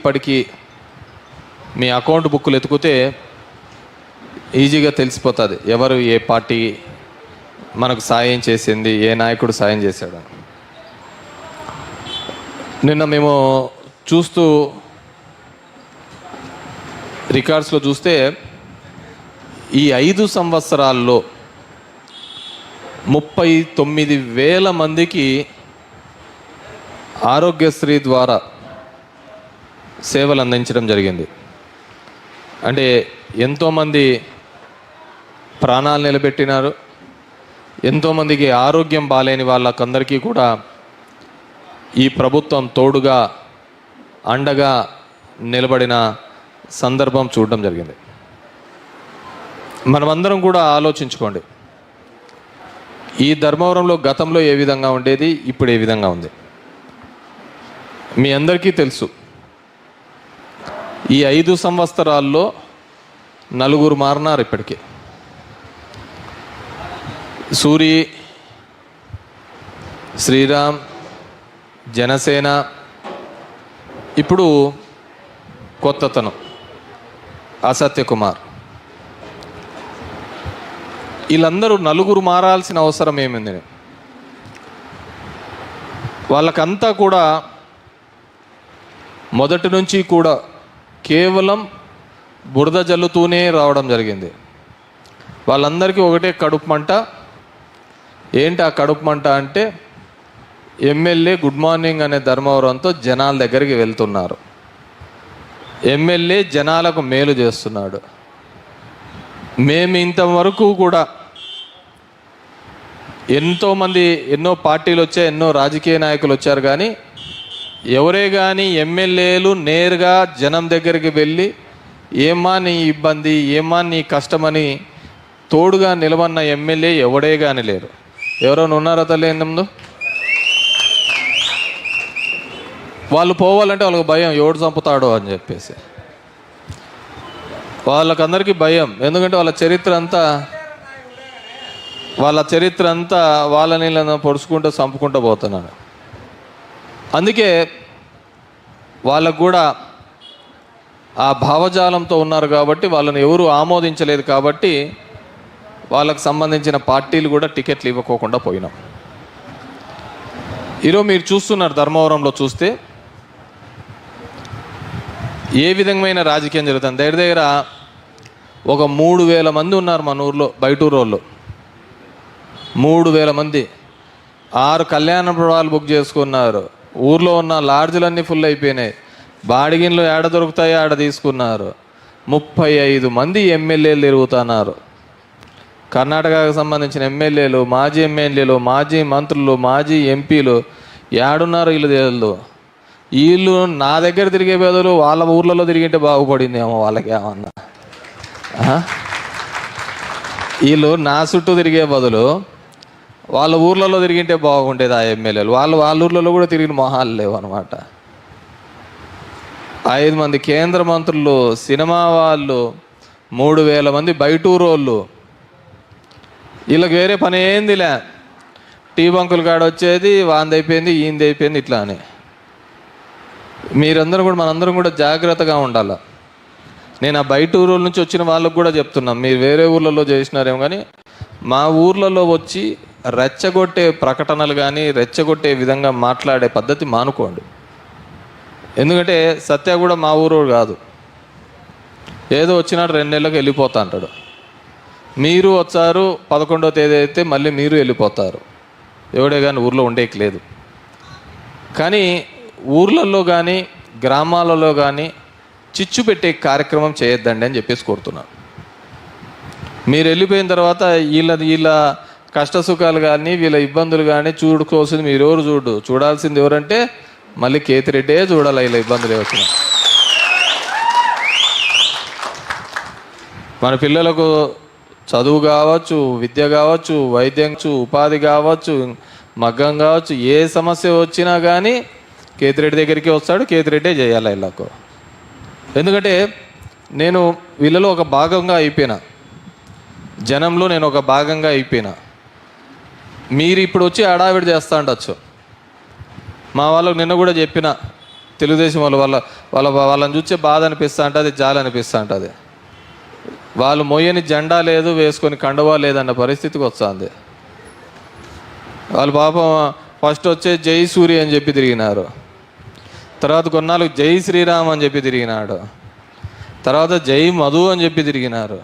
ఇప్పటికీ మీ అకౌంట్ బుక్కులు ఎతికితే ఈజీగా తెలిసిపోతుంది. ఎవరు ఏ పార్టీ మనకు సాయం చేసింది ఏ నాయకుడు సాయం చేశాడు నిన్న మేము చూస్తూ రికార్డ్స్లో చూస్తే ఈ ఐదు సంవత్సరాల్లో ముప్పై తొమ్మిది వేల మందికి ఆరోగ్యశ్రీ ద్వారా సేవలు అందించడం జరిగింది. అంటే ఎంతోమంది ప్రాణాలు నిలబెట్టినారు. ఎంతోమందికి ఆరోగ్యం బాలేని వాళ్ళకందరికీ కూడా ఈ ప్రభుత్వం తోడుగా అండగా నిలబడిన సందర్భం చూడడం జరిగింది. మనమందరం కూడా ఆలోచించుకోండి. ఈ ధర్మవరంలో గతంలో ఏ విధంగా ఉండేది ఇప్పుడు ఏ విధంగా ఉంది? మీ అందరికీ తెలుసు. ఈ ఐదు సంవత్సరాల్లో నలుగురు మారినారు ఇప్పటికే. సూరి శ్రీరామ్ జనసేన ఇప్పుడు కొత్తతనం అసత్య కుమార్ వీళ్ళందరూ నలుగురు మారాల్సిన అవసరం ఏముంది? వాళ్ళకంతా కూడా మొదటి నుంచి కూడా కేవలం బురద జల్లుతూనే రావడం జరిగింది. వాళ్ళందరికీ ఒకటే కడుపు మంట. ఏంటి ఆ కడుపు మంట అంటే ఎమ్మెల్యే గుడ్ మార్నింగ్ అనే ధర్మవరంతో జనాల దగ్గరికి వెళ్తున్నారు. ఎమ్మెల్యే జనాలకు మేలు చేస్తున్నాడు. మేము ఇంతవరకు కూడా ఎంతోమంది ఎన్నో పార్టీలు వచ్చాయి ఎన్నో రాజకీయ నాయకులు వచ్చారు కానీ ఎవరే కానీ ఎమ్మెల్యేలు నేరుగా జనం దగ్గరికి వెళ్ళి ఏమా నీ ఇబ్బంది ఏమా నీ కష్టమని తోడుగా నిలవన్న ఎమ్మెల్యే ఎవడే కానీ లేరు. ఎవరైనా ఉన్నారా తల్లి ముందు? వాళ్ళు పోవాలంటే వాళ్ళకి భయం ఎవడు చంపుతాడో అని చెప్పేసి. వాళ్ళకందరికీ భయం ఎందుకంటే వాళ్ళ చరిత్ర అంతా వాళ్ళ చరిత్ర అంతా వాళ్ళ నీళ్ళను పొడుచుకుంటూ చంపుకుంటూ పోతున్నాడు అందుకే వాళ్ళకు కూడా ఆ భావజాలంతో ఉన్నారు కాబట్టి వాళ్ళని ఎవరు ఆమోదించలేదు కాబట్టి వాళ్ళకు సంబంధించిన పార్టీలు కూడా టికెట్లు ఇవ్వకోకుండా పోయినాం. ఈరోజు మీరు చూస్తున్నారు ధర్మవరంలో చూస్తే ఏ విధమైన రాజకీయం జరుగుతుంది. దగ్గర దగ్గర ఒక మూడు వేల మంది ఉన్నారు మన ఊర్లో బయట వాళ్ళు. మూడు వేల మంది. ఆరు కళ్యాణ మండపాలు బుక్ చేసుకున్నారు. ఊర్లో ఉన్న లాడ్జ్లన్నీ ఫుల్ అయిపోయినాయి. బాడిగిన్లు ఏడ దొరుకుతాయో ఆడ తీసుకున్నారు. ముప్పై ఐదు మంది ఎమ్మెల్యేలు తిరుగుతున్నారు. కర్ణాటకకు సంబంధించిన ఎమ్మెల్యేలు మాజీ ఎమ్మెల్యేలు మాజీ మంత్రులు మాజీ ఎంపీలు ఏడున్నారు వీళ్ళు తెలియదు వీళ్ళు నా దగ్గర తిరిగే బదులు వాళ్ళ ఊర్లలో తిరిగింటే బాగుపడింది ఏమో వాళ్ళకి ఏమన్నా వీళ్ళు నా చుట్టూ తిరిగే బదులు వాళ్ళ ఊర్లలో తిరిగింటే బాగుండేది ఆ ఎమ్మెల్యేలు. వాళ్ళు వాళ్ళ ఊర్లలో కూడా తిరిగిన మొహాలు లేవు అనమాట ఐదు మంది కేంద్ర మంత్రులు సినిమా వాళ్ళు మూడు వేల మంది బయటూరోళ్ళు. వీళ్ళకి వేరే పని ఏందిలే. టీ బంకులు కాడ వచ్చేది వాంది అయిపోయింది ఈంది అయిపోయింది ఇట్లా అని. మీరందరూ కూడా మనందరం కూడా జాగ్రత్తగా ఉండాలి. నేను ఆ బయట ఊరుల నుంచి వచ్చిన వాళ్ళకు కూడా చెప్తున్నాం మీరు వేరే ఊర్లలో చేసినారేమో కానీ మా ఊర్లలో వచ్చి రెచ్చగొట్టే ప్రకటనలు కానీ రెచ్చగొట్టే విధంగా మాట్లాడే పద్ధతి మానుకోండి. ఎందుకంటే సత్య కూడా మా ఊరు కాదు. ఏదో వచ్చినాడు రెండు నెలలకు వెళ్ళిపోతా అంటాడు. మీరు వచ్చారు పదకొండో తేదీ అయితే మళ్ళీ మీరు వెళ్ళిపోతారు. ఎవడే కానీ ఊర్లో ఉండేకి లేదు. కానీ ఊర్లలో కానీ గ్రామాలలో కానీ చిచ్చు పెట్టే కార్యక్రమం చేయొద్దండి అని చెప్పేసి కోరుతున్నాను. మీరు వెళ్ళిపోయిన తర్వాత వీళ్ళ వీళ్ళ కష్ట సుఖాలు కానీ వీళ్ళ ఇబ్బందులు కానీ చూడుకోవాల్సింది మీరు ఎవరు చూడు. చూడాల్సింది ఎవరంటే మళ్ళీ కేతిరెడ్డే చూడాలి వీళ్ళ ఇబ్బందులు వచ్చిన. మన పిల్లలకు చదువు కావచ్చు విద్య కావచ్చు వైద్యం ఉపాధి కావచ్చు మగ్గం కావచ్చు ఏ సమస్య వచ్చినా కానీ కేతిరెడ్డి దగ్గరికి వస్తాడు కేతిరెడ్డే చేయాలి వీళ్ళకు. ఎందుకంటే నేను వీళ్ళలో ఒక భాగంగా అయిపోయినా. జనంలో నేను ఒక భాగంగా అయిపోయినా. మీరు ఇప్పుడు వచ్చి హడావిడి చేస్తా ఉండొచ్చు మా వాళ్ళకు నిన్న కూడా చెప్పిన తెలుగుదేశం వాళ్ళు వాళ్ళ వాళ్ళ వాళ్ళని చూస్తే బాధ అనిపిస్తూ ఉంటుంది జాలి అనిపిస్తూ ఉంటుంది వాళ్ళు మొయ్యని జెండా లేదు వేసుకొని కండవా లేదన్న పరిస్థితికి వస్తుంది. వాళ్ళు పాపం ఫస్ట్ వచ్చే జై సూర్య అని చెప్పి తిరిగినారు. తర్వాత కొన్నాళ్ళు జై శ్రీరామ్ అని చెప్పి తిరిగినాడు. తర్వాత జై మధు అని చెప్పి తిరిగినారు.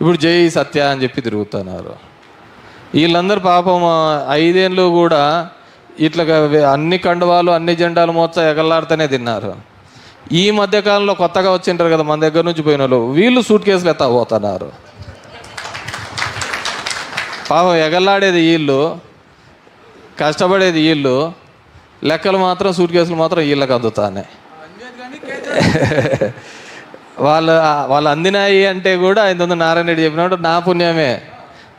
ఇప్పుడు జై సత్య అని చెప్పి తిరుగుతున్నారు. వీళ్ళందరూ పాపం ఐదేళ్ళు కూడా ఇట్లా అన్ని కండువాలు అన్ని జెండాలు మొత్తం ఎగలాడుతూనే తిన్నారు. ఈ మధ్యకాలంలో కొత్తగా వచ్చింటారు కదా మన దగ్గర నుంచి పోయిన వాళ్ళు వీళ్ళు సూట్ కేసులు ఎత్తా పోతున్నారు. పాపం ఎగలాడేది వీళ్ళు కష్టపడేది వీళ్ళు. లెక్కలు మాత్రం సూట్ కేసులు మాత్రం వీళ్ళకి అందుతానే. వాళ్ళు వాళ్ళు అందినాయి అంటే కూడా ఇంత నారాయణ రెడ్డి చెప్పినట్టు నా పుణ్యమే.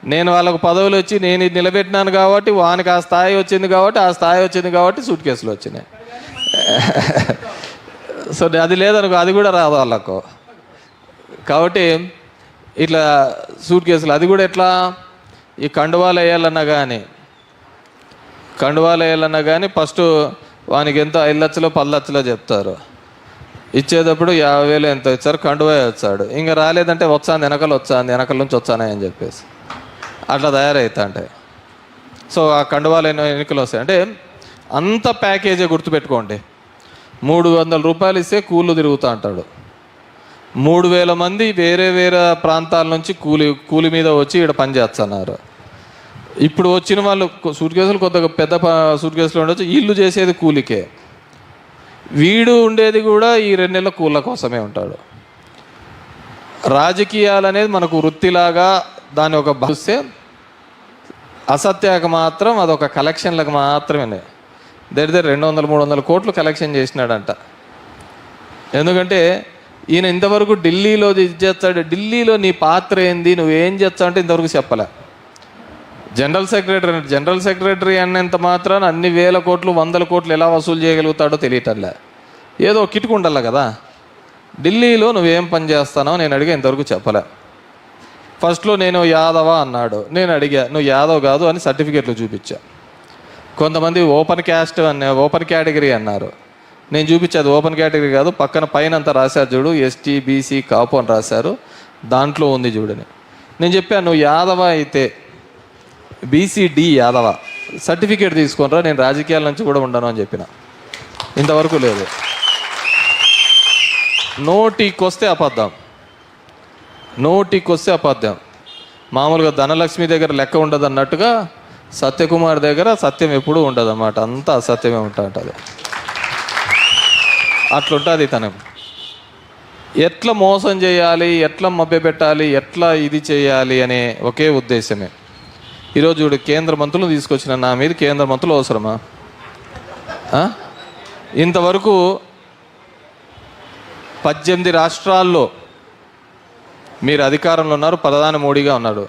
నేను వాళ్ళకు పదవులు వచ్చి నేను ఇది నిలబెట్టినాను కాబట్టి వానికి ఆ స్థాయి వచ్చింది కాబట్టి ఆ స్థాయి వచ్చింది కాబట్టి సూట్ కేసులు వచ్చినాయి. సో అది లేదనుకో అది కూడా రాదు వాళ్ళకు. కాబట్టి ఇట్లా సూట్ కేసులు అది కూడా ఎట్లా? ఈ కండువాలు వేయాలన్నా కానీ కండువాలు వేయాలన్నా కానీ ఫస్ట్ వానికి ఎంత? ఐదు లక్షలో పది లక్షలో చెప్తారు. ఇచ్చేటప్పుడు యాభై వేలు ఎంత ఇచ్చారు? కండువా వచ్చాడు ఇంకా రాలేదంటే వచ్చాను వెనకలు వచ్చాను వెనకల నుంచి వచ్చానని అని చెప్పేసి. అట్లా తయారవుతా అంటే. సో ఆ కండువాలు ఎన్నో ఎన్నికలు వస్తాయి? అంటే అంత ప్యాకేజే గుర్తుపెట్టుకోండి. మూడు వందల రూపాయలు ఇస్తే కూలు తిరుగుతూ అంటాడు. మూడు వేల మంది వేరే వేరే ప్రాంతాల నుంచి కూలి కూలి మీద వచ్చి ఇక్కడ పనిచేస్తున్నారు ఇప్పుడు వచ్చిన వాళ్ళు సూట్ కేసులు కొద్దిగా పెద్ద సూట్ కేసులు ఉండొచ్చు. ఇల్లు చేసేది కూలికే. వీడు ఉండేది కూడా ఈ రెండు నెలల కూల కోసమే ఉంటాడు. రాజకీయాలు అనేది మనకు వృత్తిలాగా దాని ఒక చూస్తే అసత్యాకు మాత్రం అదొక కలెక్షన్లకు మాత్రమే దగ్గర రెండు వందల మూడు వందల కోట్లు కలెక్షన్ చేసినాడంట. ఎందుకంటే ఈయన ఇంతవరకు ఢిల్లీలో ఇది చేస్తాడు ఢిల్లీలో నీ పాత్ర ఏంది నువ్వేం చేస్తావు అంటే ఇంతవరకు చెప్పలే. జనరల్ సెక్రటరీ జనరల్ సెక్రటరీ అన్నంత మాత్రాన అన్ని వేల కోట్లు వందల కోట్లు ఎలా వసూలు చేయగలుగుతాడో తెలియటంలే. ఏదో కిటుకు ఉండాలి కదా. ఢిల్లీలో నువ్వేం పని చేస్తానో నేను అడిగా ఇంతవరకు చెప్పలే. ఫస్ట్లో నేను యాదవ అన్నాడు. నేను అడిగా నువ్వు యాదవ్ కాదు అని సర్టిఫికేట్లు చూపించా. కొంతమంది ఓపెన్ క్యాస్ట్ అన్న ఓపెన్ కేటగిరీ అన్నారు. నేను చూపించేది ఓపెన్ కేటగిరీ కాదు పక్కన పైన అంతా రాశారు చూడు ఎస్టీ బీసీ కాపు అని రాశారు. దాంట్లో ఉంది చూడని. నేను చెప్పాను నువ్వు యాదవ అయితే బీసీడి యాదవ సర్టిఫికేట్ తీసుకునిరా నేను రాజకీయాల నుంచి కూడా ఉండను అని చెప్పిన. ఇంతవరకు లేదు. నోటికొస్తే అబద్ధం. నోటికొస్తే అబద్ధం మామూలుగా ధనలక్ష్మి దగ్గర లెక్క ఉండదు అన్నట్టుగా సత్యకుమార్ దగ్గర సత్యం ఎప్పుడూ ఉండదు అన్నమాట అంతా అసత్యమే ఉంటా ఉంటుంది అట్లుంటుంది తనం. ఎట్లా మోసం చేయాలి ఎట్లా మభ్యపెట్టాలి ఎట్లా ఇది చేయాలి అనే ఒకే ఉద్దేశమే. ఈరోజు చూడు కేంద్ర మంత్రులు తీసుకొచ్చిన నా మీద కేంద్ర మంత్రులు అవసరమా? ఇంతవరకు పద్దెనిమిది రాష్ట్రాల్లో మీరు అధికారంలో ఉన్నారు ప్రధాని మోడీగా ఉన్నాడు.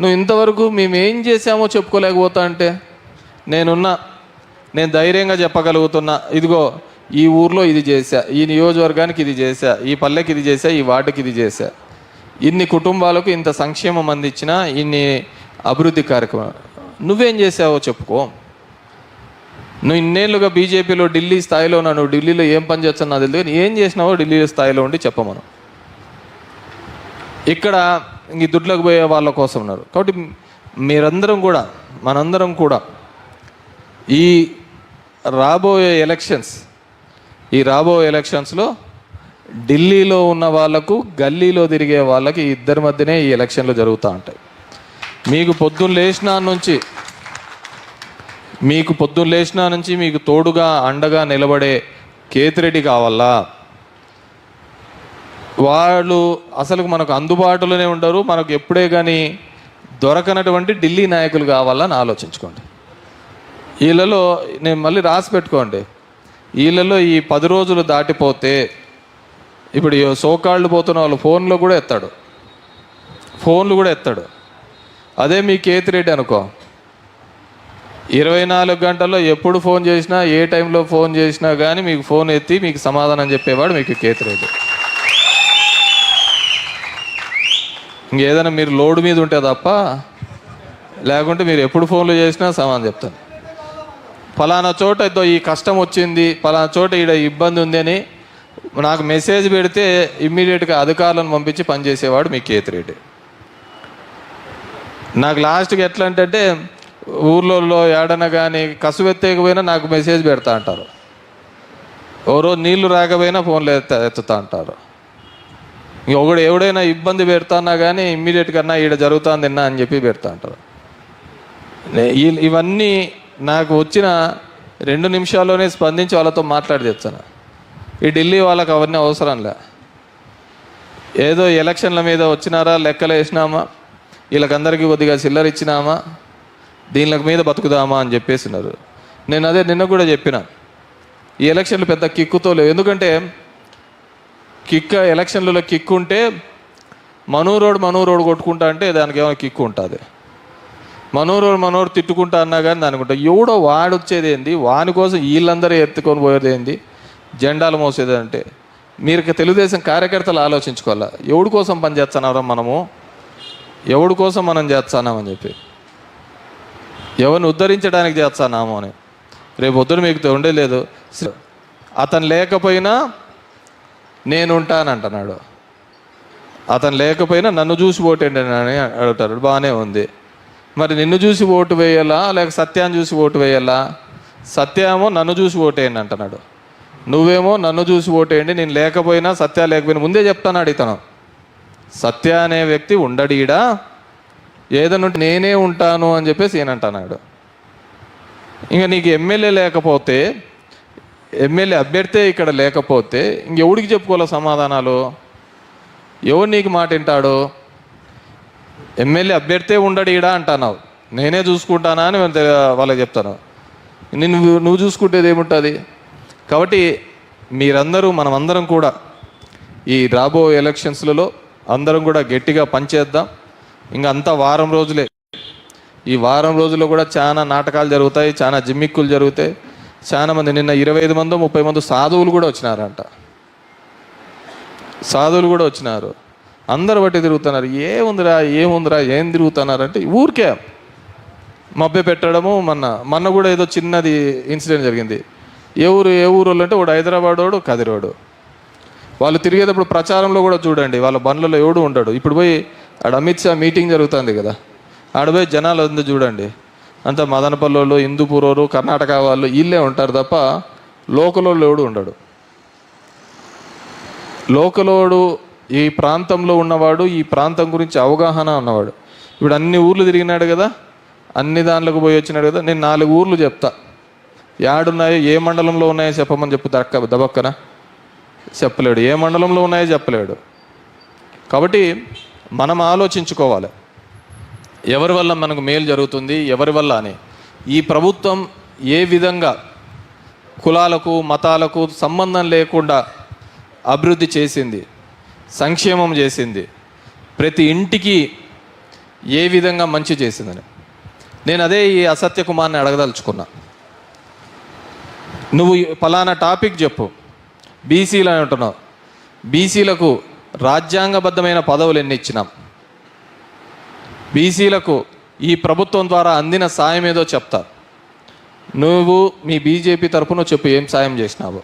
నువ్వు ఇంతవరకు మేము ఏం చేసామో చెప్పుకోలేకపోతా అంటే నేనున్నా నేను ధైర్యంగా చెప్పగలుగుతున్నా ఇదిగో ఈ ఊర్లో ఇది చేశా ఈ నియోజకవర్గానికి ఇది చేశా ఈ పల్లెకి ఇది చేశా ఈ వార్డుకి ఇది చేశా. ఇన్ని కుటుంబాలకు ఇంత సంక్షేమం అందించిన ఇన్ని అభివృద్ధి కార్యక్రమం. నువ్వేం చేసావో చెప్పుకో. నువ్వు ఇన్నేళ్ళుగా బీజేపీలో ఢిల్లీ స్థాయిలో ఉన్నావు ఢిల్లీలో ఏం పని చేస్తున్నా తెలియదు ఏం చేసినావో ఢిల్లీ స్థాయిలో ఉండి చెప్పమను. ఇక్కడ ఈ దుడ్లకు పోయే వాళ్ళ కోసం ఉన్నారు. కాబట్టి మీరందరం కూడా మనందరం కూడా ఈ రాబోయే ఎలక్షన్స్ ఈ రాబోయే ఎలక్షన్స్లో ఢిల్లీలో ఉన్న వాళ్ళకు గల్లీలో తిరిగే వాళ్ళకి ఇద్దరి మధ్యనే ఈ ఎలక్షన్లు జరుగుతూ ఉంటాయి. మీకు పొద్దున్న లేచిన నుంచి మీకు పొద్దున్న లేచిన నుంచి మీకు తోడుగా అండగా నిలబడే కేతిరెడ్డి కావాలా? వాళ్ళు అసలు మనకు అందుబాటులోనే ఉండరు. మనకు ఎప్పుడే కానీ దొరకనటువంటి ఢిల్లీ నాయకులు కావాలని ఆలోచించుకోండి. వీళ్ళలో నేను మళ్ళీ రాసి పెట్టుకోండి. వీళ్ళలో ఈ పది రోజులు దాటిపోతే ఇప్పుడు సోకాళ్ళు పోతున్న వాళ్ళు ఫోన్లో కూడా ఎత్తాడు. ఫోన్లు కూడా ఎత్తాడు. అదే మీ కేతిరెడ్డి అనుకో. ఇరవై నాలుగు గంటల్లో ఎప్పుడు ఫోన్ చేసినా ఏ టైంలో ఫోన్ చేసినా కానీ మీకు ఫోన్ ఎత్తి మీకు సమాధానం చెప్పేవాడు మీకు కేతిరెడ్డి. ఇంకేదైనా మీరు లోడ్ మీద ఉంటే తప్ప లేకుంటే మీరు ఎప్పుడు ఫోన్లు చేసినా సమాధానం చెప్తాను. ఫలానా చోట ఏదో ఈ కష్టం వచ్చింది ఫలానా చోట ఈడ ఇబ్బంది ఉంది అని నాకు మెసేజ్ పెడితే ఇమ్మీడియట్గా అధికారులను పంపించి పనిచేసేవాడు మీ కేతిరెడ్డి నాకు లాస్ట్కి ఎట్లా అంటే ఊర్లలో ఏడన కానీ కసువెత్తేకపోయినా నాకు మెసేజ్ పెడతా అంటారు. ఓ రోజు నీళ్ళు రాకపోయినా ఫోన్లు ఎత్త ఎత్తుతా అంటారు. ఇంకొకడు ఎవడైనా ఇబ్బంది పెడతానా కానీ ఇమ్మీడియట్గా అన్నా ఈడ జరుగుతుంది నిన్న అని చెప్పి పెడతా అంటారు. ఇవన్నీ నాకు వచ్చిన రెండు నిమిషాల్లోనే స్పందించి వాళ్ళతో మాట్లాడి తెచ్చాను. ఈ ఢిల్లీ వాళ్ళకి అవన్నీ అవసరంలే ఏదో ఎలక్షన్ల మీద వచ్చినారా లెక్కలు వేసినామా వీళ్ళకందరికీ కొద్దిగా చిల్లర ఇచ్చినామా దీనికి మీద బతుకుదామా అని చెప్పేసినారు. నేను అదే నిన్న కూడా చెప్పిన. ఈ ఎలక్షన్లు పెద్ద కిక్కుతో లేవు. ఎందుకంటే కిక్ ఎలక్షన్లలో కిక్ ఉంటే మనూరోడు మనూరోడు కొట్టుకుంటా అంటే దానికి ఏమైనా కిక్ ఉంటుంది. మనోరోడు మనోరు తిట్టుకుంటా అన్నా కానీ దానికుంటా ఎవడో వాడు వచ్చేది ఏంది? వాని కోసం వీళ్ళందరూ ఎత్తుకొని పోయేది ఏంది? జెండాలు మోసేది అంటే. మీరు తెలుగుదేశం కార్యకర్తలు ఆలోచించుకోవాలా? ఎవడి కోసం పని చేస్తున్నారా మనము? ఎవడి కోసం మనం చేస్తున్నామని చెప్పి. ఎవరిని ఉద్ధరించడానికి చేస్తున్నాము అని. రేపు పొద్దున మీకు ఉండేది లేదు. అతను లేకపోయినా నేనుంటానంటున్నాడు. అతను లేకపోయినా నన్ను చూసి ఓటేండి అని అడుగుతారు బాగానే ఉంది. మరి నిన్ను చూసి ఓటు వేయాలా? లేక సత్యాన్ని చూసి ఓటు వేయాలా? సత్యమో నన్ను చూసి ఓటేయండి అంటున్నాడు. నువ్వేమో నన్ను చూసి ఓటేయండి. నేను లేకపోయినా సత్య లేకపోయినా ముందే చెప్తాను ఇతను. సత్య అనే వ్యక్తి ఉండడీడా ఏదైనా నేనే ఉంటాను అని చెప్పేసి ఈయన అంటున్నాడు ఇంకా నీకు ఎమ్మెల్యే లేకపోతే ఎమ్మెల్యే అభ్యర్థే ఇక్కడ లేకపోతే ఇంకెవడికి చెప్పుకోవాలో సమాధానాలు? ఎవరు నీకు మాట వింటాడు? ఎమ్మెల్యే అభ్యర్థే ఉండడు ఈడ అంటున్నావు. నేనే చూసుకుంటానా అని వాళ్ళకి చెప్తాను. నిన్ను నువ్వు చూసుకుంటేది ఏముంటుంది? కాబట్టి మీరందరూ మనమందరం కూడా ఈ రాబోయే ఎలక్షన్స్లలో అందరం కూడా గట్టిగా పనిచేద్దాం. ఇంకా అంతా వారం రోజులే. ఈ వారం రోజుల్లో కూడా చాలా నాటకాలు జరుగుతాయి చాలా జిమ్మిక్కులు జరుగుతాయి. చాలా మంది నిన్న ఇరవై ఐదు మందో ముప్పై మందో సాధువులు కూడా వచ్చినారంట. సాధువులు కూడా వచ్చినారు. అందరు బట్టి తిరుగుతున్నారు. ఏముందిరా ఏముందిరా ఏం తిరుగుతున్నారంటే ఊరికే మభ్య పెట్టడము మొన్న మొన్న కూడా ఏదో చిన్నది ఇన్సిడెంట్ జరిగింది. ఏ ఊరు ఏ ఊరు వాళ్ళు అంటే వాడు హైదరాబాద్ వాడు కదిరోడు. వాళ్ళు తిరిగేటప్పుడు ప్రచారంలో కూడా చూడండి వాళ్ళ బండ్లలో ఎవడు ఉండడు. ఇప్పుడు పోయి ఆడ అమిత్ షా మీటింగ్ జరుగుతుంది కదా. ఆడ పోయి జనాలు అంతా చూడండి. అంతా మదనపల్లి హిందూపూర్ కర్ణాటక వాళ్ళు వీళ్ళే ఉంటారు తప్ప లోకలోడు ఎవడు ఉండడు. లోకలోడు ఈ ప్రాంతంలో ఉన్నవాడు ఈ ప్రాంతం గురించి అవగాహన ఉన్నవాడు. ఇప్పుడు అన్ని ఊర్లు తిరిగినాడు కదా అన్ని దాంట్లోకి పోయి వచ్చినాడు కదా నేను నాలుగు ఊర్లు చెప్తా. యాడున్నాయో ఏ మండలంలో ఉన్నాయో చెప్పమని చెప్పు దక్క దబక్కన. చెప్పలేడు. ఏ మండలంలో ఉన్నాయో చెప్పలేడు. కాబట్టి మనం ఆలోచించుకోవాలి. ఎవరి వల్ల మనకు మేలు జరుగుతుంది ఎవరి వల్ల అని. ఈ ప్రభుత్వం ఏ విధంగా కులాలకు మతాలకు సంబంధం లేకుండా అభివృద్ధి చేసింది సంక్షేమం చేసింది ప్రతి ఇంటికి ఏ విధంగా మంచి చేసిందని. నేను అదే ఈ అసత్య కుమార్ని అడగదలుచుకున్నా. నువ్వు ఫలానా టాపిక్ చెప్పు. బీసీలు అని అంటున్నావు. బీసీలకు రాజ్యాంగబద్ధమైన పదవులు ఎన్ని ఇచ్చినాం? బీసీలకు ఈ ప్రభుత్వం ద్వారా అందిన సాయం ఏదో చెప్తా. నువ్వు మీ బీజేపీ తరఫున చెప్పు ఏం సాయం చేసినావు.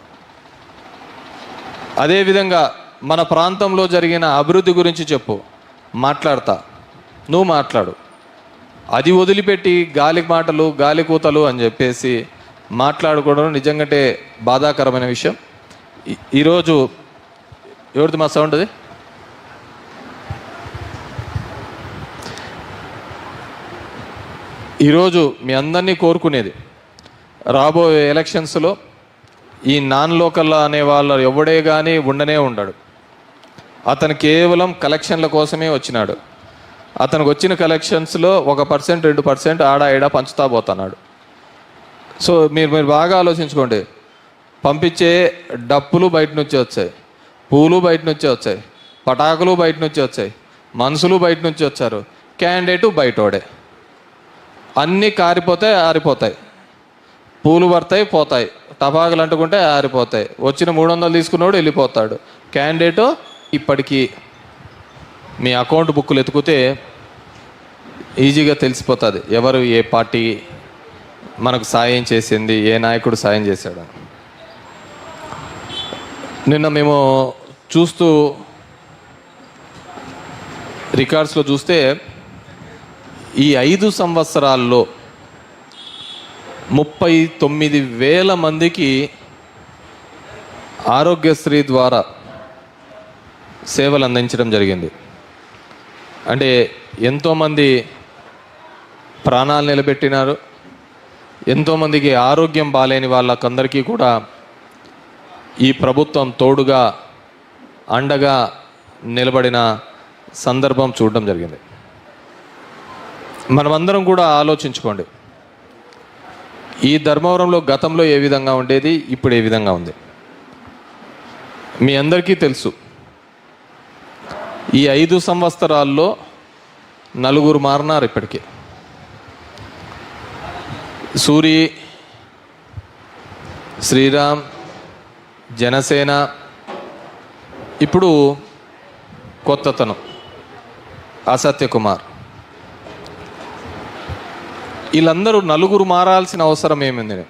అదేవిధంగా మన ప్రాంతంలో జరిగిన అభివృద్ధి గురించి చెప్పు మాట్లాడతా. నువ్వు మాట్లాడు. అది వదిలిపెట్టి గాలి మాటలు గాలి కూతలు అని చెప్పేసి మాట్లాడుకోవడం నిజంగానే బాధాకరమైన విషయం. ఈరోజు ఎవరిది మా సౌండ్ అది? ఈరోజు మీ అందరినీ కోరుకునేది రాబోయే ఎలక్షన్స్లో ఈ నాన్ లోకల్ అనే వాళ్ళ ఎవడే కానీ ఉండనే ఉండడు. అతను కేవలం కలెక్షన్ల కోసమే వచ్చినాడు. అతనికి వచ్చిన కలెక్షన్స్లో ఒక పర్సెంట్ రెండు పర్సెంట్ ఆడా ఈడ పంచుతా పోతున్నాడు. సో మీరు మీరు బాగా ఆలోచించుకోండి. పంపించే డప్పులు బయట నుంచి వచ్చాయి. పూలు బయట నుంచి వచ్చాయి. పటాకులు బయట నుంచి వచ్చాయి. మనుషులు బయట నుంచి వచ్చారు. క్యాండిడేటు బయటోడే. అన్నీ కారిపోతాయి ఆరిపోతాయి. పూలు పడతాయి పోతాయి. టపాకులు అంటుకుంటే ఆరిపోతాయి. వచ్చిన మూడు వందలు తీసుకున్నాడు వెళ్ళిపోతాడు. క్యాండిడేట్ ఇప్పటికీ మీ అకౌంట్ బుక్కులు ఎత్తుకుతే ఈజీగా తెలిసిపోతుంది. ఎవరు ఏ పార్టీ మనకు సాయం చేసింది ఏ నాయకుడు సాయం చేశాడు నిన్న మేము చూస్తూ రికార్డ్స్లో చూస్తే ఈ ఐదు సంవత్సరాల్లో ముప్పై తొమ్మిది వేల మందికి ఆరోగ్యశ్రీ ద్వారా సేవలు అందించడం జరిగింది. అంటే ఎంతోమంది ప్రాణాలు నిలబెట్టినారు. ఎంతోమందికి ఆరోగ్యం బాలేని వాళ్ళకందరికీ కూడా ఈ ప్రభుత్వం తోడుగా అండగా నిలబడిన సందర్భం చూడడం జరిగింది. మనమందరం కూడా ఆలోచించుకోండి. ఈ ధర్మవరంలో గతంలో ఏ విధంగా ఉండేది ఇప్పుడు ఏ విధంగా ఉంది? మీ అందరికీ తెలుసు. ఈ ఐదు సంవత్సరాల్లో నలుగురు మారినారు ఇప్పటికే. సూరి శ్రీరామ్ జనసేన ఇప్పుడు కొత్తతను అసత్య కుమార్. వీళ్ళందరూ నలుగురు మారాల్సిన అవసరం ఏమింది?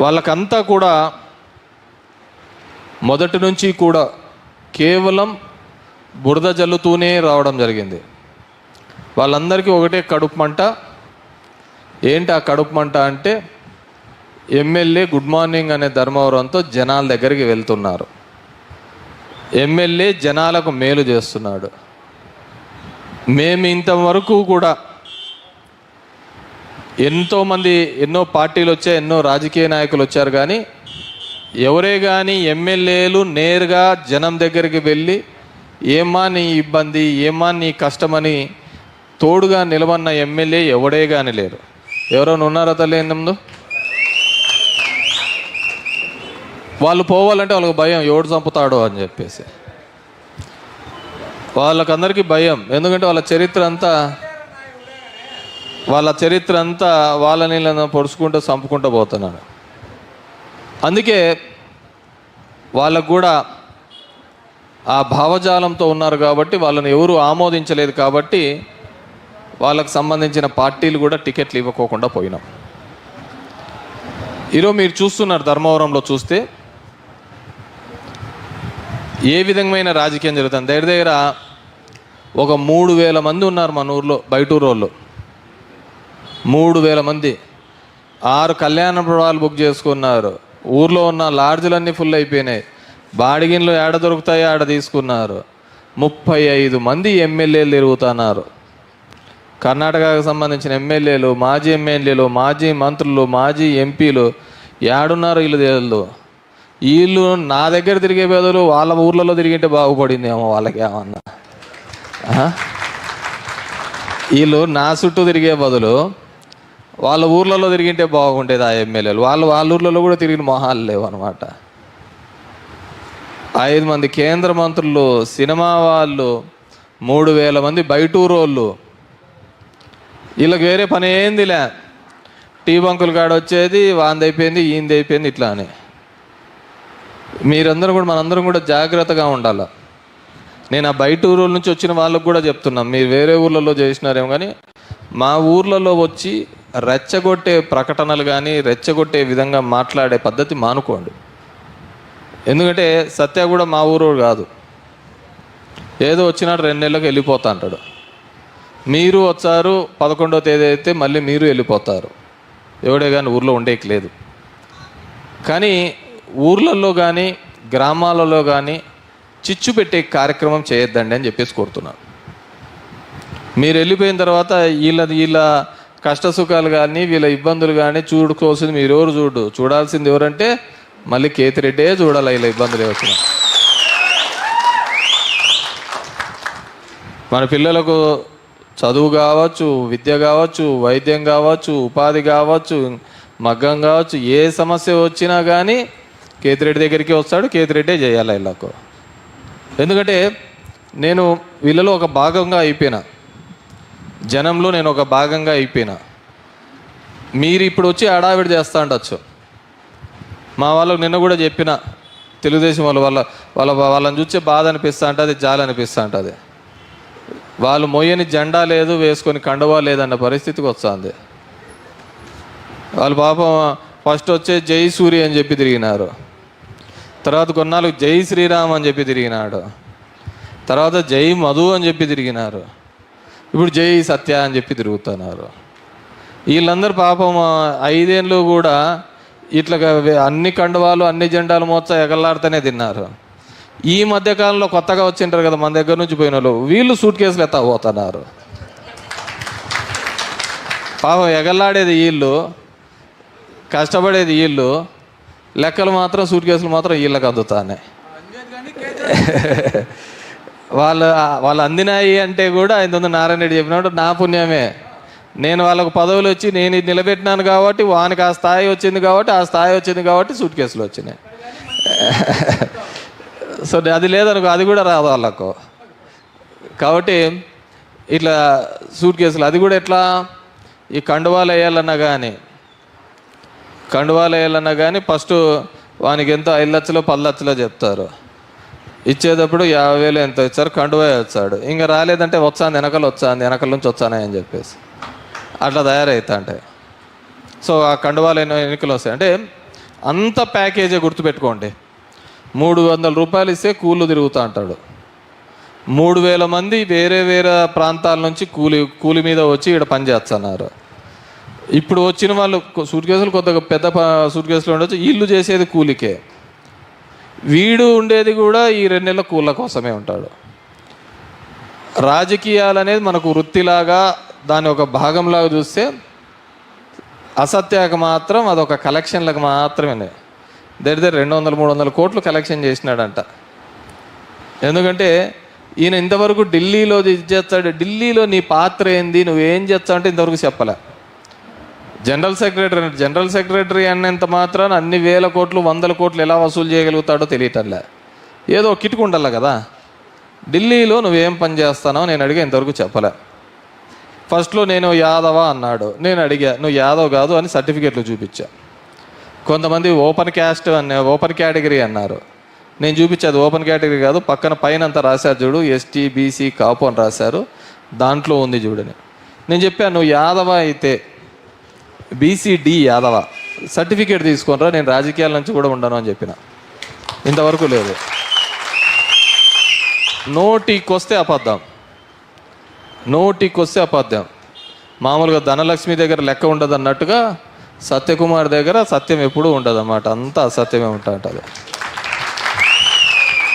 వాళ్ళకంతా కూడా మొదటి నుంచి కూడా కేవలం బురద జల్లుతూనే రావడం జరిగింది. వాళ్ళందరికీ ఒకటే కడుపు మంట. ఏంటి ఆ కడుపు మంట అంటే ఎమ్మెల్యే గుడ్ మార్నింగ్ అనే ధర్మవరంతో జనాల దగ్గరికి వెళ్తున్నారు. ఎమ్మెల్యే జనాలకు మేలు చేస్తున్నాడు. మేము ఇంతవరకు కూడా ఎంతోమంది ఎన్నో పార్టీలు వచ్చాయి ఎన్నో రాజకీయ నాయకులు వచ్చారు కానీ ఎవరే కానీ ఎమ్మెల్యేలు నేరుగా జనం దగ్గరికి వెళ్ళి ఏమా నీ ఇబ్బంది ఏమా నీ కష్టమని తోడుగా నిలబడిన ఎమ్మెల్యే ఎవడే కానీ లేరు. ఎవరైనా ఉన్నారా తల్లి ముందు? వాళ్ళు పోవాలంటే వాళ్ళకి భయం ఎవడు చంపుతాడో అని చెప్పేసి. వాళ్ళకందరికీ భయం. ఎందుకంటే వాళ్ళ చరిత్ర అంతా వాళ్ళ చరిత్ర అంతా వాళ్ళ నీళ్ళను పొడుచుకుంటూ చంపుకుంటూ పోతున్నాను అందుకే వాళ్ళకు కూడా ఆ భావజాలంతో ఉన్నారు కాబట్టి వాళ్ళని ఎవరు ఆమోదించలేదు కాబట్టి వాళ్ళకు సంబంధించిన పార్టీలు కూడా టికెట్లు ఇవ్వకోకుండా పోయినాం. ఈరోజు మీరు చూస్తున్నారు ధర్మవరంలో చూస్తే ఏ విధమైన రాజకీయం జరుగుతుంది. దగ్గర దగ్గర ఒక మూడు వేల మంది ఉన్నారు మన ఊర్లో బయటూరు వాళ్ళు మూడు వేల మంది. ఆరు కళ్యాణ ప్రభావాలు బుక్ చేసుకున్నారు. ఊర్లో ఉన్న లాడ్జ్లన్నీ ఫుల్ అయిపోయినాయి. బాడిగిన్లు ఏడ దొరుకుతాయో ఆడ తీసుకున్నారు. ముప్పై ఐదు మంది ఎమ్మెల్యేలు తిరుగుతున్నారు. కర్ణాటకకు సంబంధించిన ఎమ్మెల్యేలు మాజీ ఎమ్మెల్యేలు మాజీ మంత్రులు మాజీ ఎంపీలు ఏడున్నారు వీళ్ళు తెలియదు వీళ్ళు నా దగ్గర తిరిగే పేదలు వాళ్ళ ఊర్లలో తిరిగింటే బాగుపడింది ఏమో వాళ్ళకి ఏమన్నా వీళ్ళు నా చుట్టూ తిరిగే బదులు వాళ్ళ ఊర్లలో తిరిగింటే బాగుండేది ఆ ఎమ్మెల్యేలు. వాళ్ళు వాళ్ళ ఊర్లలో కూడా తిరిగిన మొహాలు లేవు ఐదు మంది కేంద్ర మంత్రులు సినిమా వాళ్ళు మూడు వేల మంది బయటూరోళ్ళు వీళ్ళకి వేరే పని ఏందిలే టీ బంకులు కాడ వచ్చేది వాంది అయిపోయింది ఈంది అయిపోయింది ఇట్లా అని మీరందరూ కూడా మనందరం కూడా జాగ్రత్తగా ఉండాలి. నేను ఆ బయట ఊరుల నుంచి వచ్చిన వాళ్ళకు కూడా చెప్తున్నాను. మీరు వేరే ఊర్లలో చేసినారేమో కానీ మా ఊర్లలో వచ్చి రెచ్చగొట్టే ప్రకటనలు కానీ రెచ్చగొట్టే విధంగా మాట్లాడే పద్ధతి మానుకోండి. ఎందుకంటే సత్య కూడా మా ఊరు కాదు. ఏదో వచ్చినాడు రెండు నెలలకు వెళ్ళిపోతా అంటాడు. మీరు వచ్చారు పదకొండవ తేదీ అయితే మళ్ళీ మీరు వెళ్ళిపోతారు. ఎవడే కానీ ఊర్లో ఉండేకి లేదు. కానీ ఊర్లలో కానీ గ్రామాలలో కానీ చిచ్చు పెట్టే కార్యక్రమం చేయొద్దండి అని చెప్పేసి కోరుతున్నాను. మీరు వెళ్ళిపోయిన తర్వాత వీళ్ళ వీళ్ళ కష్ట సుఖాలు కానీ వీళ్ళ ఇబ్బందులు కానీ చూడుకోవాల్సింది మీరు ఎవరు చూడు చూడాల్సింది ఎవరంటే మళ్ళీ కేతిరెడ్డే చూడాలి వీళ్ళ ఇబ్బందులు వచ్చిన మన పిల్లలకు చదువు కావచ్చు విద్య కావచ్చు వైద్యం కావచ్చు ఉపాధి కావచ్చు మగ్గం కావచ్చు ఏ సమస్య వచ్చినా కానీ కేతిరెడ్డి దగ్గరికి వస్తాడు కేతిరెడ్డే చేయాలి వీళ్ళకు. ఎందుకంటే నేను వీళ్ళలో ఒక భాగంగా అయిపోయినా. జనంలో నేను ఒక భాగంగా అయిపోయినా. మీరు ఇప్పుడు వచ్చి హడావిడి చేస్తూ ఉండొచ్చు. మా వాళ్ళకు నిన్న కూడా చెప్పిన తెలుగుదేశం వాళ్ళు వాళ్ళ వాళ్ళ వాళ్ళని చూస్తే బాధ అనిపిస్తూ ఉంటుంది జాలి అనిపిస్తూ ఉంటుంది. వాళ్ళు మొయ్యని జెండా లేదు వేసుకొని కండువా లేదన్న పరిస్థితికి వస్తుంది. వాళ్ళు పాపం ఫస్ట్ వచ్చే జై సూర్య అని చెప్పి తిరిగినారు. తర్వాత కొన్నాళ్ళు జై శ్రీరామ్ అని చెప్పి తిరిగినాడు. తర్వాత జై మధు అని చెప్పి తిరిగినారు. ఇప్పుడు జై సత్య అని చెప్పి తిరుగుతున్నారు. వీళ్ళందరూ పాపం ఐదేళ్ళు కూడా ఇట్లా అన్ని కండువాలు అన్ని జెండాలు మోత్స ఎగలాడుతూనే తిన్నారు. ఈ మధ్యకాలంలో కొత్తగా వచ్చింటారు కదా మన దగ్గర నుంచి పోయిన వాళ్ళు. వీళ్ళు సూట్ కేసులు ఎత్తా పోతున్నారు. పాపం ఎగలాడేది వీళ్ళు కష్టపడేది వీళ్ళు. లెక్కలు మాత్రం సూట్ కేసులు మాత్రం వీళ్ళకి అందుతానే వాళ్ళు వాళ్ళు అందినాయి అంటే కూడా ఇంత నారాయణ రెడ్డి చెప్పినట్టు నా పుణ్యమే. నేను వాళ్ళకు పదవులు వచ్చి నేను ఇది నిలబెట్టినాను కాబట్టి వానికి ఆ స్థాయి వచ్చింది కాబట్టి ఆ స్థాయి వచ్చింది కాబట్టి సూట్ కేసులు వచ్చినాయి. సో అది లేదనుకో అది కూడా రాదు వాళ్ళకు. కాబట్టి ఇట్లా సూట్ కేసులు అది కూడా ఎట్లా? ఈ కండువాలు వేయాలన్నా కానీ కండువాలు వేయాలన్నా కానీ ఫస్ట్ వానికి ఎంత ఐదు లక్షలు పది లక్షలో చెప్తారు. ఇచ్చేటప్పుడు యాభై వేలు ఎంత ఇచ్చారు కండువా వచ్చాడు. ఇంకా రాలేదంటే వచ్చాను వెనకలు వచ్చాను వెనకల నుంచి వచ్చానే అని చెప్పేసి. అట్లా తయారవుతా అంటే సో ఆ కండువాలు ఎన్నో ఎన్నికలు వస్తాయి? అంటే అంత ప్యాకేజీ గుర్తుపెట్టుకోండి. మూడు వందల రూపాయలు ఇస్తే కూలు తిరుగుతూ అంటాడు. మూడు వేల మంది వేరే వేరే ప్రాంతాల నుంచి కూలి కూలి మీద వచ్చి ఇక్కడ పని చేస్తున్నారు. ఇప్పుడు వచ్చిన వాళ్ళు సూట్ కేసులు కొద్దిగా పెద్ద సూట్ కేసులు ఉండొచ్చు. వీళ్ళు చేసేది కూలికే. వీడు ఉండేది కూడా ఈ రెండు నెలల కూల కోసమే ఉంటాడు. రాజకీయాలు అనేది మనకు వృత్తిలాగా దాని ఒక భాగంలాగా చూస్తే అసత్యాక మాత్రం అదొక కలెక్షన్లకు మాత్రమే దగ్గర రెండు వందల మూడు వందల కోట్లు కలెక్షన్ చేసినాడంట. ఎందుకంటే ఈయన ఇంతవరకు ఢిల్లీలో ఇది చేస్తాడు. ఢిల్లీలో నీ పాత్ర ఏంది? నువ్వేం చేస్తావు అంటే ఇంతవరకు చెప్పలే. జనరల్ సెక్రటరీ జనరల్ సెక్రటరీ అన్నంత మాత్రాన అన్ని వేల కోట్లు వందల కోట్లు ఎలా వసూలు చేయగలుగుతాడో తెలియటంలే. ఏదో కిట్కు ఉండాలి కదా. ఢిల్లీలో నువ్వేం పని చేస్తానో నేను అడిగా ఇంతవరకు చెప్పలే. ఫస్ట్లో నేను యాదవ అన్నాడు. నేను అడిగా నువ్వు యాదవ్ కాదు అని సర్టిఫికెట్లు చూపించా. కొంతమంది ఓపెన్ క్యాస్ట్ అనే ఓపెన్ కేటగిరీ అన్నారు. నేను చూపించేది ఓపెన్ కేటగిరీ కాదు పక్కన పైన అంతా రాశారు చూడు ఎస్టీ బీసీ కాపు అని రాశారు. దాంట్లో ఉంది చూడని నేను చెప్పాను నువ్వు యాదవ అయితే బీసీడి యాదవ సర్టిఫికేట్ తీసుకునిరా నేను రాజకీయాల నుంచి కూడా ఉండను అని చెప్పిన. ఇంతవరకు లేదు. నోటికి వస్తే అబద్ధం నోటికొస్తే అబద్ధం మామూలుగా ధనలక్ష్మి దగ్గర లెక్క ఉండదు అన్నట్టుగా సత్యకుమార్ దగ్గర సత్యం ఎప్పుడూ ఉండదు అన్నమాట అంతా అసత్యమే ఉంటా ఉంటుంది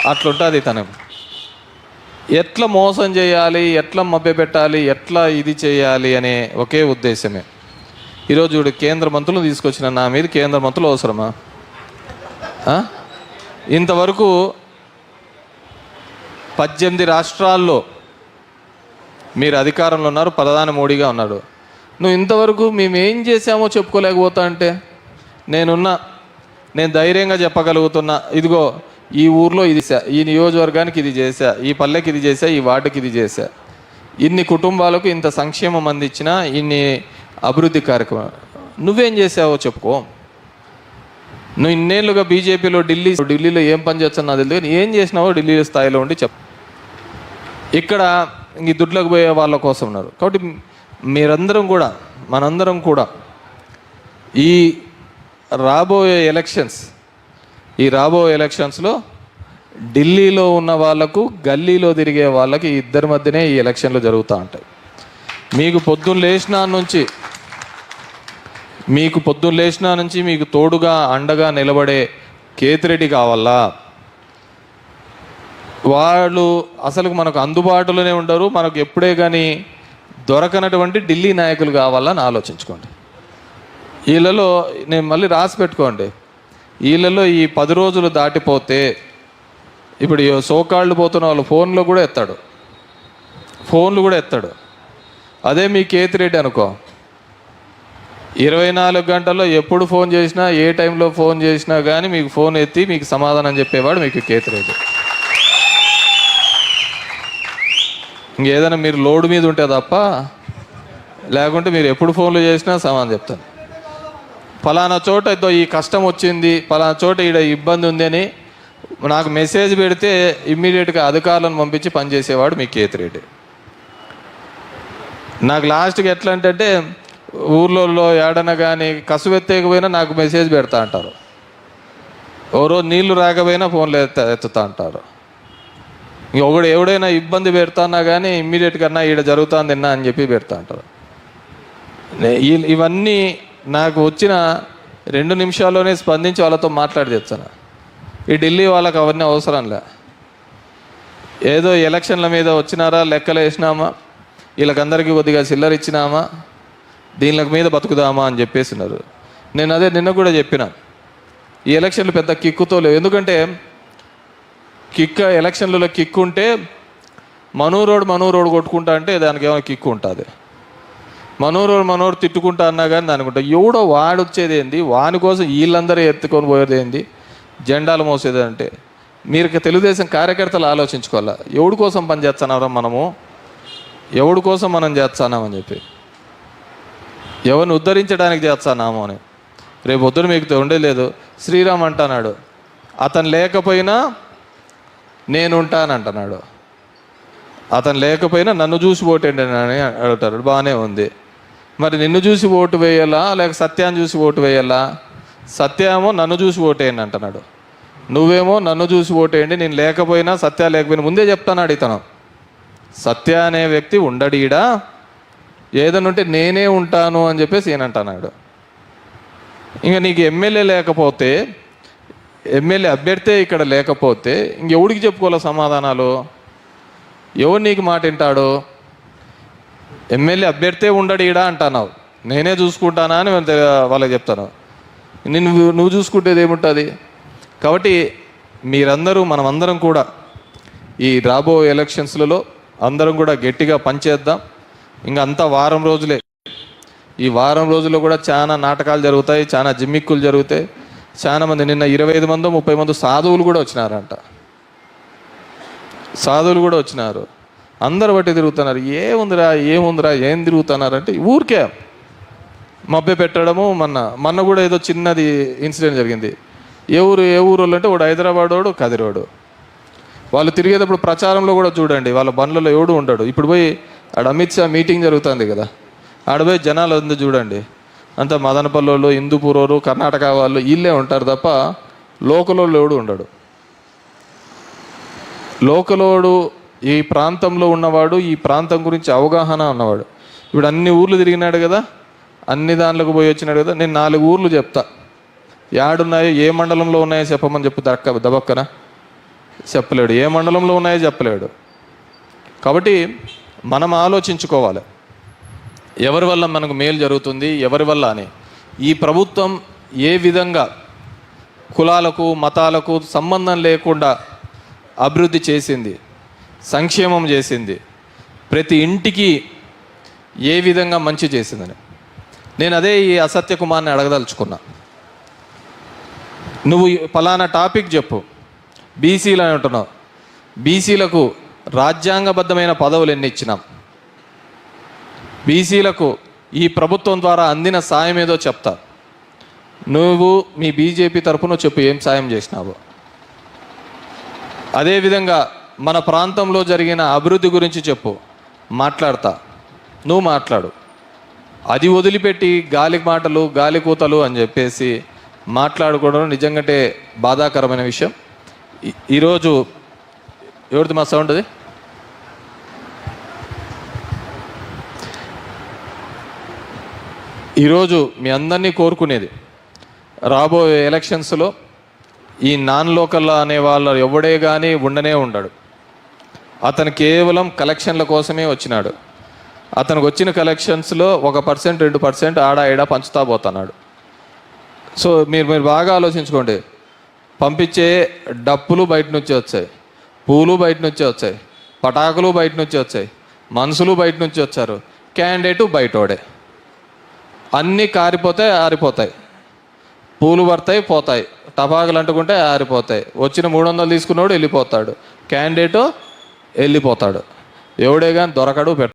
అట్లుంటుంది తనం. ఎట్లా మోసం చేయాలి ఎట్లా మభ్యపెట్టాలి ఎట్లా ఇది చేయాలి అనే ఒకే ఉద్దేశమే. ఈరోజు చూడు కేంద్ర మంత్రులు తీసుకొచ్చిన నా మీద కేంద్ర మంత్రులు అవసరమా? ఇంతవరకు పద్దెనిమిది రాష్ట్రాల్లో మీరు అధికారంలో ఉన్నారు ప్రధాని మోడీగా ఉన్నాడు. నువ్వు ఇంతవరకు మేము ఏం చేసామో చెప్పుకోలేకపోతా అంటే నేనున్నా నేను ధైర్యంగా చెప్పగలుగుతున్నా ఇదిగో ఈ ఊర్లో ఇది చేశా ఈ నియోజకవర్గానికి ఇది చేశా ఈ పల్లెకి ఇది చేశా ఈ వార్డుకి ఇది చేశా. ఇన్ని కుటుంబాలకు ఇంత సంక్షేమం అందించిన ఇన్ని అభివృద్ధి కార్యక్రమం. నువ్వేం చేసావో చెప్పుకో. నువ్వు ఇన్నేళ్ళుగా బీజేపీలో ఢిల్లీ ఢిల్లీలో ఏం పని చేస్తున్నా నాకు తెలియదు ఏం చేసినావో ఢిల్లీ స్థాయిలో ఉండి చెప్ ఇక్కడ ఈ దుడ్లకు పోయే వాళ్ళ కోసం ఉన్నారు. కాబట్టి మీరందరం కూడా మనందరం కూడా ఈ రాబోయే ఎలక్షన్స్ ఈ రాబోయే ఎలక్షన్స్లో ఢిల్లీలో ఉన్న వాళ్ళకు గల్లీలో తిరిగే వాళ్ళకి ఇద్దరి మధ్యనే ఈ ఎలక్షన్లు జరుగుతూ ఉంటాయి. మీకు పొద్దున్న లేచిన నుంచి మీకు పొద్దున్న లేచిన నుంచి మీకు తోడుగా అండగా నిలబడే కేతిరెడ్డి కావాలా? వాళ్ళు అసలు మనకు అందుబాటులోనే ఉండరు. మనకు ఎప్పుడే కానీ దొరకనటువంటి ఢిల్లీ నాయకులు కావాలని ఆలోచించుకోండి. వీళ్ళలో నేను మళ్ళీ రాసి పెట్టుకోండి. వీళ్ళలో ఈ పది రోజులు దాటిపోతే ఇప్పుడు సోకాళ్ళు పోతున్న వాళ్ళు ఫోన్లో కూడా ఎత్తాడు. ఫోన్లు కూడా ఎత్తాడు. అదే మీ కేతిరెడ్డి అనుకో. ఇరవై నాలుగు గంటల్లో ఎప్పుడు ఫోన్ చేసినా ఏ టైంలో ఫోన్ చేసినా కానీ మీకు ఫోన్ ఎత్తి మీకు సమాధానం చెప్పేవాడు మీకు కేతిరెడ్డి. ఇంకేదైనా మీరు లోడ్ మీద ఉంటే తప్ప లేకుంటే మీరు ఎప్పుడు ఫోన్లు చేసినా సమాధానం చెప్తాను. ఫలానా చోట ఏదో ఈ కష్టం వచ్చింది ఫలానా చోట ఈడ ఇబ్బంది ఉంది అని నాకు మెసేజ్ పెడితే ఇమ్మీడియట్గా అధికారులను పంపించి పనిచేసేవాడు మీ కేతిరెడ్డి. నాకు లాస్ట్కి ఎట్లా అంటే ఊర్లలో ఏడన కానీ కసువెత్తేకపోయినా నాకు మెసేజ్ పెడతా అంటారు. ఓ రోజు నీళ్ళు రాకపోయినా ఫోన్లు ఎత్త ఎత్తుతా అంటారు. ఒకడు ఎవడైనా ఇబ్బంది పెడతానా కానీ ఇమ్మీడియట్గా అన్నా ఈడ జరుగుతుంది అన్నా అని చెప్పి పెడతా అంటారు. ఇవన్నీ నాకు వచ్చిన రెండు నిమిషాల్లోనే స్పందించి వాళ్ళతో మాట్లాడి తెచ్చాను. ఈ ఢిల్లీ వాళ్ళకి అవన్నీ అవసరంలే. ఏదో ఎలక్షన్ల మీద వచ్చినారా లెక్కలు వేసినామా వీళ్ళకందరికీ కొద్దిగా చిల్లర ఇచ్చినామా? దీనికి మీద బతుకుదామా అని చెప్పేసినారు. నేను అదే నిన్న కూడా చెప్పిన. ఈ ఎలక్షన్లు పెద్ద కిక్కుతో లేవు. ఎందుకంటే కిక్ ఎలక్షన్లలో కిక్ ఉంటే మనూరోడు మనూరోడు కొట్టుకుంటా అంటే దానికి ఏమైనా కిక్ ఉంటుంది. మనోరు మనోరు తిట్టుకుంటా అన్నా కానీ దానికుంటా ఎవడో వాడొచ్చేది ఏంది? వాని కోసం వీళ్ళందరూ ఎత్తుకొని పోయేది ఏంది? జెండాలు మోసేది అంటే. మీరు తెలుగుదేశం కార్యకర్తలు ఆలోచించుకోవాలా? ఎవడి కోసం పనిచేస్తున్నారా మనము? ఎవడి కోసం మనం చేస్తున్నామని చెప్పి. ఎవరిని ఉద్ధరించడానికి చేస్తున్నాము అని. రేపు పొద్దున మీకు ఉండేలేదు శ్రీరామ్ అంటున్నాడు. అతను లేకపోయినా నేను ఉంటానంటున్నాడు. అతను లేకపోయినా నన్ను చూసి ఓటేండి అని అడుగుతాడు. బాగానే ఉంది. మరి నిన్ను చూసి ఓటు వేయాలా? లేక సత్యాన్ని చూసి ఓటు వేయాలా? సత్యమో నన్ను చూసి ఓటేయండి అంటున్నాడు. నువ్వేమో నన్ను చూసి ఓటేయండి నేను లేకపోయినా సత్య లేకపోయినా ముందే చెప్తాను ఇతను సత్య అనే వ్యక్తి ఉండడీడా? ఏదైనా ఉంటే నేనే ఉంటాను అని చెప్పేసి ఈయన ఇంకా నీకు ఎమ్మెల్యే లేకపోతే ఎమ్మెల్యే అభ్యర్థే ఇక్కడ లేకపోతే ఇంకెవడికి చెప్పుకోవాలా సమాధానాలు? ఎవరు నీకు మాట వింటాడు? ఎమ్మెల్యే అభ్యర్థే ఉండడు ఈడ అంటున్నావు. నేనే చూసుకుంటానా అని వాళ్ళకి చెప్తాను. నిన్ను నువ్వు చూసుకుంటేది ఏముంటుంది? కాబట్టి మీరందరూ మనమందరం కూడా ఈ రాబో ఎలక్షన్స్లలో అందరం కూడా గట్టిగా పనిచేద్దాం. ఇంకా అంతా వారం రోజులే. ఈ వారం రోజుల్లో కూడా చాలా నాటకాలు జరుగుతాయి చాలా జిమ్మిక్కులు జరుగుతాయి. చాలా మంది నిన్న ఇరవై ఐదు మందో ముప్పై మందో సాధువులు కూడా వచ్చినారంట. సాధువులు కూడా వచ్చినారు. అందరు బట్టి తిరుగుతున్నారు. ఏముందిరా ఏముందిరా ఏం తిరుగుతున్నారు అంటే ఊరికే మభ్య పెట్టడము మొన్న మొన్న కూడా ఏదో చిన్నది ఇన్సిడెంట్ జరిగింది. ఏ ఊరు ఏ ఊరు వాళ్ళు అంటే వాడు హైదరాబాద్ వాడు కదిరోడు. వాళ్ళు తిరిగేటప్పుడు ప్రచారంలో కూడా చూడండి వాళ్ళ బండ్లలో ఎవడు ఉండడు. ఇప్పుడు పోయి ఆడ అమిత్ షా మీటింగ్ జరుగుతుంది కదా ఆడ పోయి జనాలు ఉంది చూడండి. అంత మదనపల్లి వాళ్ళు కర్ణాటక వాళ్ళు వీళ్ళే ఉంటారు తప్ప లోకల్ వాళ్ళు ఎవడు ఉండడు. లోకలోడు ఈ ప్రాంతంలో ఉన్నవాడు ఈ ప్రాంతం గురించి అవగాహన ఉన్నవాడు. ఇప్పుడు అన్ని ఊర్లు తిరిగినాడు కదా అన్ని దాంట్లోకి పోయి వచ్చినాడు కదా నేను నాలుగు ఊర్లు చెప్తా. యాడున్నాయో ఏ మండలంలో ఉన్నాయో చెప్పమని చెప్పు దక్క దబక్కన. చెప్పలేడు. ఏ మండలంలో ఉన్నాయో చెప్పలేడు. కాబట్టి మనం ఆలోచించుకోవాలి. ఎవరి వల్ల మనకు మేలు జరుగుతుంది ఎవరి వల్ల అని. ఈ ప్రభుత్వం ఏ విధంగా కులాలకు మతాలకు సంబంధం లేకుండా అభివృద్ధి చేసింది సంక్షేమం చేసింది ప్రతి ఇంటికి ఏ విధంగా మంచి చేసిందని. నేను అదే ఈ అసత్య కుమార్ని అడగదలుచుకున్నా. నువ్వు ఫలానా టాపిక్ చెప్పు. బీసీలు అని అంటున్నావు. బీసీలకు రాజ్యాంగబద్ధమైన పదవులు ఎన్ని ఇచ్చినాం? బీసీలకు ఈ ప్రభుత్వం ద్వారా అందిన సాయం ఏదో చెప్తా. నువ్వు మీ బీజేపీ తరఫున చెప్పు ఏం సాయం చేసినావు. అదేవిధంగా మన ప్రాంతంలో జరిగిన అభివృద్ధి గురించి చెప్పు. మాట్లాడతా. నువ్వు మాట్లాడు. అది వదిలిపెట్టి గాలి మాటలు గాలి కూతలు అని చెప్పేసి మాట్లాడుకోవడం నిజంగానే బాధాకరమైన విషయం. ఈరోజు ఎవరిది మా సౌండ్ అది? ఈరోజు మీ అందరినీ కోరుకునేది రాబోయే ఎలక్షన్స్లో ఈ నాన్ లోకల్ అనే వాళ్ళ ఎవడే కానీ ఉండనే ఉండడు. అతను కేవలం కలెక్షన్ల కోసమే వచ్చినాడు. అతనికి వచ్చిన కలెక్షన్స్లో ఒక పర్సెంట్ రెండు పర్సెంట్ ఆడా ఈడా పంచుతా పోతున్నాడు. సో మీరు మీరు బాగా ఆలోచించుకోండి. పంపించే డప్పులు బయట నుంచి వచ్చాయి. పూలు బయట నుంచి వచ్చాయి. పటాకులు బయట నుంచి వచ్చాయి. మనుషులు బయట నుంచి వచ్చారు. క్యాండిడేటు బయటోడే. అన్నీ కారిపోతాయి ఆరిపోతాయి. పూలు పడతాయి పోతాయి. టపాకులు అంటుకుంటే ఆరిపోతాయి. వచ్చిన మూడు వందలు తీసుకున్నవాడు వెళ్ళిపోతాడు. క్యాండిడేటు వెళ్ళిపోతాడు. ఎవడే కానీ దొరకడు పెట్ట